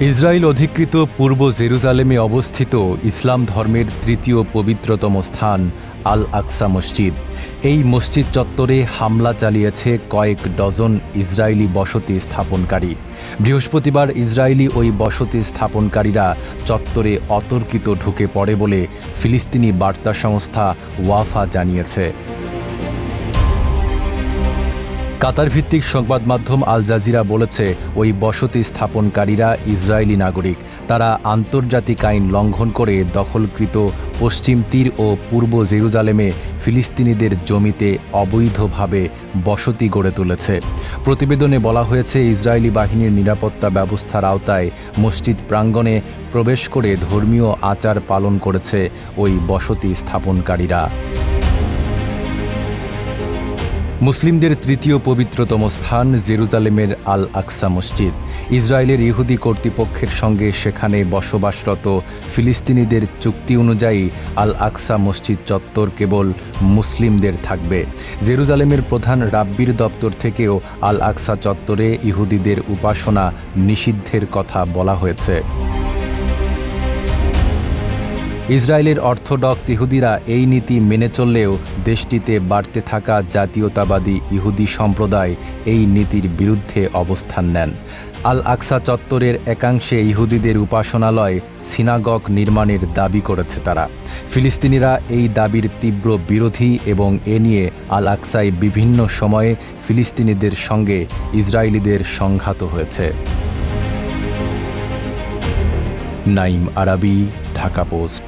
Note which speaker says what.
Speaker 1: Israel অধিকৃত পূর্ব জেরুজালেমে অবস্থিত ইসলাম ধর্মের তৃতীয় পবিত্রতম স্থান আল আকসা মসজিদ। এই মসজিদ চত্বরে হামলা চালিয়েছে কয়েক ডজন ইসরায়েলি বসতি স্থাপনকারী। বৃহস্পতিবার ইসরায়েলি ওই বসতি স্থাপনকারীরা চত্বরে অতর্কিত ঢুকে পড়ে বলে ফিলিস্তিনি বার্তা সংস্থা ওয়াফা জানিয়েছে। কাতার ভিত্তিক সংবাদ মাধ্যম আল জাজিরা বলেছে, ওই বসতি স্থাপনকারীরা ইসরায়েলি নাগরিক। তারা আন্তর্জাতিক আইন লঙ্ঘন করে দখলকৃত পশ্চিম তীর ও পূর্ব জেরুজালেমে ফিলিস্তিনিদের জমিতে অবৈধভাবে বসতি গড়ে তুলেছে। প্রতিবেদনে বলা হয়েছে, ইসরায়েলি বাহিনীর নিরাপত্তা ব্যবস্থার আওতায় মসজিদ প্রাঙ্গণে প্রবেশ করে ধর্মীয় আচার পালন করেছে ওই বসতি স্থাপনকারীরা। মুসলিমদের তৃতীয় পবিত্রতম স্থান জেরুজালেমের আল আকসা মসজিদ। ইসরায়েলের ইহুদি কর্তৃপক্ষের সঙ্গে সেখানে বসবাসরত ফিলিস্তিনিদের চুক্তি অনুযায়ী আল আকসা মসজিদ চত্বর কেবল মুসলিমদের থাকবে। জেরুজালেমের প্রধান রাব্বির দপ্তর থেকেও আল আকসা চত্বরে ইহুদিদের উপাসনা নিষিদ্ধের কথা বলা হয়েছে। ইসরায়েলের অর্থোডক্স ইহুদিরা এই নীতি মেনে চললেও দেশটিতে বাড়তে থাকা জাতীয়তাবাদী ইহুদি সম্প্রদায় এই নীতির বিরুদ্ধে অবস্থান নেন। আল আকসা চত্বরের একাংশে ইহুদিদের উপাসনালয় সিনাগক নির্মাণের দাবি করেছে তারা। ফিলিস্তিনিরা এই দাবির তীব্র বিরোধী এবং এ নিয়ে আল আকসায় বিভিন্ন সময়ে ফিলিস্তিনিদের সঙ্গে ইসরায়েলিদের সংঘাত হয়েছে। নাইম আরাবি, ঢাকা পোস্ট।